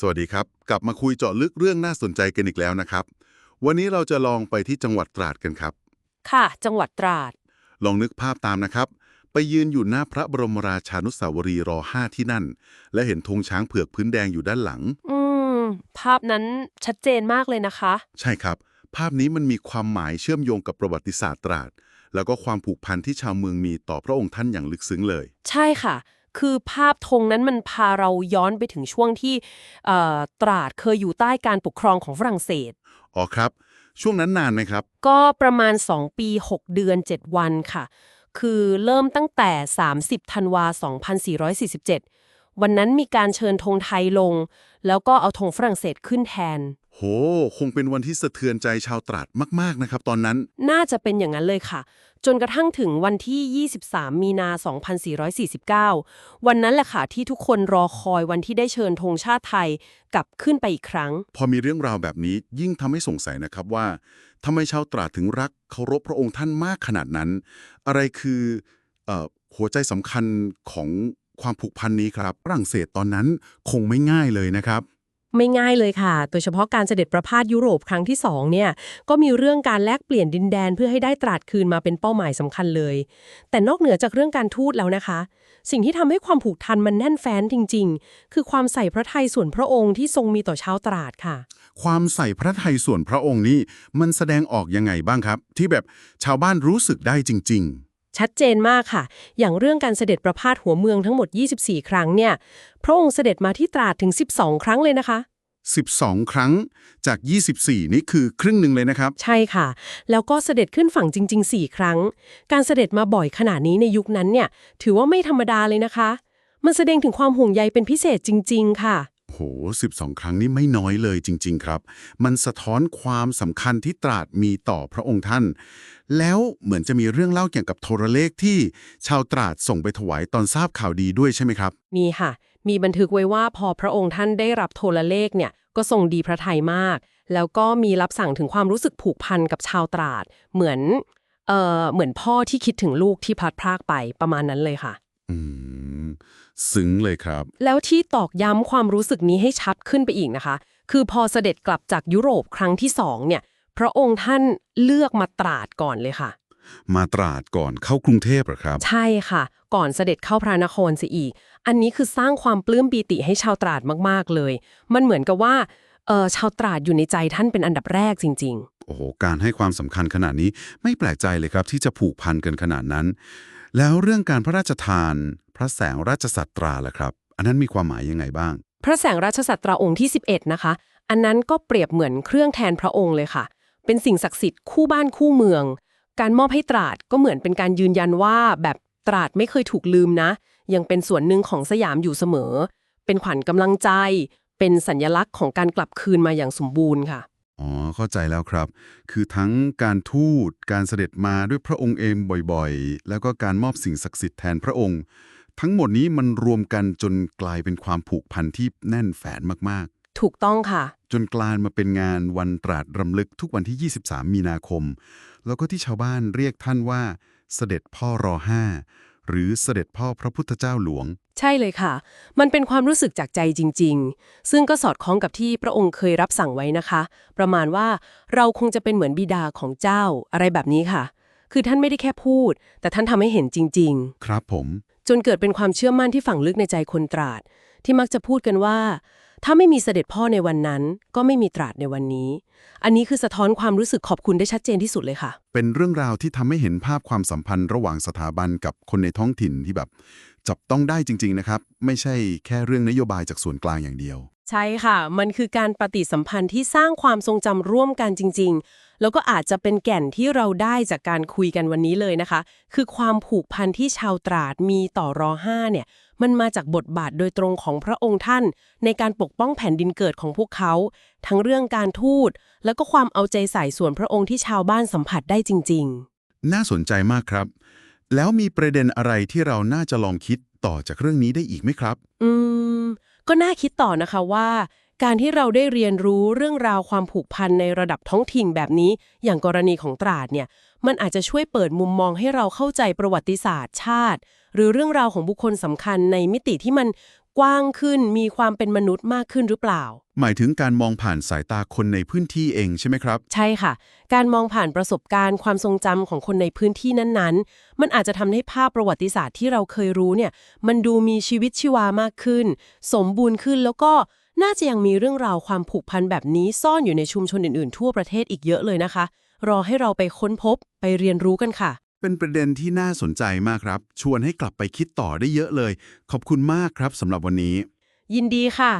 สวัสดีครับ กลับมาคุยเจาะลึกเรื่องน่าสนใจกันอีกแล้วนะครับ วันนี้เราจะลองไปที่จังหวัดตราดกันครับ ค่ะ จังหวัดตราด ลองนึกภาพตามนะครับ ไปยืนอยู่หน้าพระบรมราชานุสาวรีย์ร5ที่นั่น และเห็นธงช้างเผือกพื้นแดงอยู่ด้านหลัง อืม ภาพนั้นชัดเจนมากเลยนะคะ ใช่ครับ ภาพนี้มันมีความหมายเชื่อมโยงกับประวัติศาสตร์ตราด แล้วก็ความผูกพันที่ชาวเมืองมีต่อพระองค์ท่านอย่างลึกซึ้งเลย ใช่ค่ะ คือภาพธงนั้นมันพาเราย้อนไปถึงช่วงที่เอ่อตราดเคยอยู่ใต้การปกครองของฝรั่งเศส อ๋อครับ ช่วงนั้นนานไหมครับ ก็ประมาณ 2 ปี 6 เดือน 7 วันค่ะ คือเริ่มตั้งแต่ 30 ธันวา 2447 วันนั้นมีการเชิญธงไทยลง แล้วก็เอาธงฝรั่งเศสขึ้นแทน โห คงเป็นวันที่สะเทือนใจชาวตราดมาก ๆ นะครับ ตอนนั้น น่าจะเป็นอย่างนั้นเลยค่ะ จนกระทั่งถึงวันที่ 23 มีนา 2449 วันนั้นแหละค่ะที่ทุกคนรอคอยวันที่ได้เชิญธงชาติไทยกลับขึ้นไปอีกครั้ง พอมีเรื่องราวแบบนี้ยิ่งทำให้สงสัยนะครับว่าทำไมชาวตราดถึงรักเคารพพระองค์ท่านมากขนาดนั้น อะไรคือเอ่อหัวใจสำคัญของ ความผูกพันนี้ครับฝรั่งเศสตอนนั้นคงไม่ง่ายเลยนะครับ ไม่ง่ายเลยค่ะ โดยเฉพาะการเสด็จประพาสยุโรปครั้งที่สองเนี่ย ก็มีเรื่องการแลกเปลี่ยนดินแดนเพื่อให้ได้ตราดคืนมาเป็นเป้าหมายสำคัญเลย แต่นอกเหนือจากเรื่องการทูตแล้วนะคะ สิ่งที่ทำให้ความผูกพันมันแน่นแฟ้นจริง ๆ คือความใส่พระทัยส่วนพระองค์ที่ทรงมีต่อชาวตราดค่ะ ความใส่พระทัยส่วนพระองค์นี้มันแสดงออกยังไงบ้างครับ ที่แบบชาวบ้านรู้สึกได้จริง ชัดเจนมากค่ะ อย่างเรื่องการเสด็จประพาสหัวเมืองทั้งหมด 24 ครั้งเนี่ย พระองค์เสด็จมาที่ตราดถึง 12 ครั้งเลยนะคะๆ12 ครั้งจาก 24 นี่คือครึ่งหนึ่งเลยนะครับ ใช่ค่ะ แล้วก็เสด็จขึ้นฝั่งจริง ๆ 4 ครั้ง การเสด็จมาบ่อยขนาดนี้ในยุคนั้นเนี่ย ถือว่าไม่ธรรมดาเลยนะคะ มันแสดงถึงความห่วงใยเป็นพิเศษจริง ๆ ค่ะ โห 12 ครั้งนี่ไม่น้อยเลยจริง ๆ ครับ มันสะท้อนความสำคัญที่ตราดมีต่อพระองค์ท่าน แล้วเหมือนจะมีเรื่องเล่าเกี่ยวกับโทรเลขที่ชาวตราดส่งไปถวายตอนทราบข่าวดีด้วยใช่ไหมครับ มีค่ะ มีบันทึกไว้ว่าพอพระองค์ท่านได้รับโทรเลขเนี่ยก็ทรงดีพระทัยมาก แล้วก็มีรับสั่งถึงความรู้สึกผูกพันกับชาวตราด เหมือนเอ่อเหมือนพ่อที่คิดถึงลูกที่พลัดพรากไปประมาณนั้นเลยค่ะ ซึ้งเลยครับ แล้วที่ตอกย้ำความรู้สึกนี้ให้ชัดขึ้นไปอีกนะคะ คือพอเสด็จกลับจากยุโรปครั้งที่สองเนี่ย พระองค์ท่านเลือกมาตราดก่อนเลยค่ะ มาตราดก่อนเข้ากรุงเทพเหรอครับ ใช่ค่ะ ก่อนเสด็จเข้าพระนครเสียอีก อันนี้คือสร้างความปลื้มปีติให้ชาวตราดมากๆเลย มันเหมือนกับว่าเออชาวตราดอยู่ในใจท่านเป็นอันดับแรกจริงโอ้โห การให้ความสำคัญขนาดนี้ไม่แปลกใจเลยครับที่จะผูกพันกันขนาดนั้น แล้วเรื่องการพระราชทาน พระแสงราชสัตราล่ะครับ อันนั้นมีความหมายยังไงบ้างๆพระแสงราชสัตราองค์ที่ 11 นะคะ อันนั้นก็เปรียบเหมือนเครื่องแทนพระองค์เลยค่ะ เป็นสิ่งศักดิ์สิทธิ์คู่บ้านคู่เมือง การมอบให้ตราดก็เหมือนเป็นการยืนยันว่าแบบตราดไม่เคยถูกลืมนะ ยังเป็นส่วนหนึ่งของสยามอยู่เสมอ เป็นขวัญกำลังใจ เป็นสัญลักษณ์ของการกลับคืนมาอย่างสมบูรณ์ค่ะอ๋อ เข้าใจแล้วครับ คือทั้งการทูต การเสด็จมาด้วยพระองค์เองบ่อยๆ แล้วก็การมอบสิ่งศักดิ์สิทธิ์แทนพระองค์ ทั้งหมดนี้มันรวมกันจนกลายเป็นความผูกพันที่แน่นแฝนมากถูกต้องค่ะๆจนกลายมาเป็นงานวันตราดรำลึกทุกวันที่ 23 มีนาคม แล้วก็ที่ชาวบ้านเรียกท่านว่า เสด็จพ่อรอห้าหรือเสด็จพ่อพระพุทธเจ้าหลวง ใช่เลยค่ะ มันเป็นความรู้สึกจากใจจริง ๆ ซึ่งก็สอดคล้องกับที่พระองค์เคยรับสั่งไว้นะคะ ประมาณว่าเราคงจะเป็นเหมือนบิดาของเจ้าอะไรแบบนี้ค่ะ คือท่านไม่ได้แค่พูด แต่ท่านทำให้เห็นจริงครับผมๆ จนเกิดเป็นความเชื่อมั่นที่ฝังลึกในใจคนตราด ที่มักจะพูดกันว่า ถ้าไม่มีเสด็จพ่อในวันนั้น ก็ไม่มีตราดในวันนี้ อันนี้คือสะท้อนความรู้สึกขอบคุณได้ชัดเจนที่สุดเลยค่ะ เป็นเรื่องราวที่ทำให้เห็นภาพความสัมพันธ์ระหว่างสถาบันกับคนในท้องถิ่นที่แบบ จับต้องได้จริง ๆนะครับ ไม่ใช่แค่เรื่องนโยบายจากส่วนกลางอย่างเดียว ใช่ค่ะ มันคือการปฏิสัมพันธ์ที่สร้างความทรงจำร่วมกันจริง ๆ แล้วก็อาจจะเป็นแก่นที่เราได้จากการคุยกันวันนี้เลยนะคะ คือความผูกพันที่ชาวตราดมีต่อรอห้าเนี่ย มันมาจากบทบาทโดยตรงของพระองค์ท่าน ในการปกป้องแผ่นดินเกิดของพวกเขา ทั้งเรื่องการทูต แล้วก็ความเอาใจใส่ส่วนพระองค์ที่ชาวบ้านสัมผัสได้จริง ๆ น่าสนใจมากครับ แล้วมีประเด็นอะไรที่เราน่าจะลองคิดต่อจากเรื่องนี้ได้อีกไหมครับ อืม ก็น่าคิดต่อนะคะว่า การที่เราได้เรียนรู้เรื่องราวความผูกพันในระดับท้องถิ่นแบบนี้ อย่างกรณีของตราดเนี่ย มันอาจจะช่วยเปิดมุมมองให้เราเข้าใจประวัติศาสตร์ชาติ หรือเรื่องราวของบุคคลสำคัญในมิติที่มัน กว้างขึ้นมีความเป็นมนุษย์มากขึ้นหรือเปล่า หมายถึงการมองผ่านสายตาคนในพื้นที่เองใช่ไหมครับ ใช่ค่ะ การมองผ่านประสบการณ์ความทรงจำของคนในพื้นที่นั้นๆ มันอาจจะทำให้ภาพประวัติศาสตร์ที่เราเคยรู้เนี่ย มันดูมีชีวิตชีวามากขึ้น สมบูรณ์ขึ้นแล้วก็น่าจะยังมีเรื่องราวความผูกพันแบบนี้ซ่อนอยู่ในชุมชนอื่นๆ ทั่วประเทศอีกเยอะเลยนะคะ รอให้เราไปค้นพบไปเรียนรู้กันค่ะ เป็นประเด็นที่น่าสนใจมากครับ ชวนให้กลับไปคิดต่อได้เยอะเลย ขอบคุณมากครับสำหรับวันนี้ ยินดีค่ะ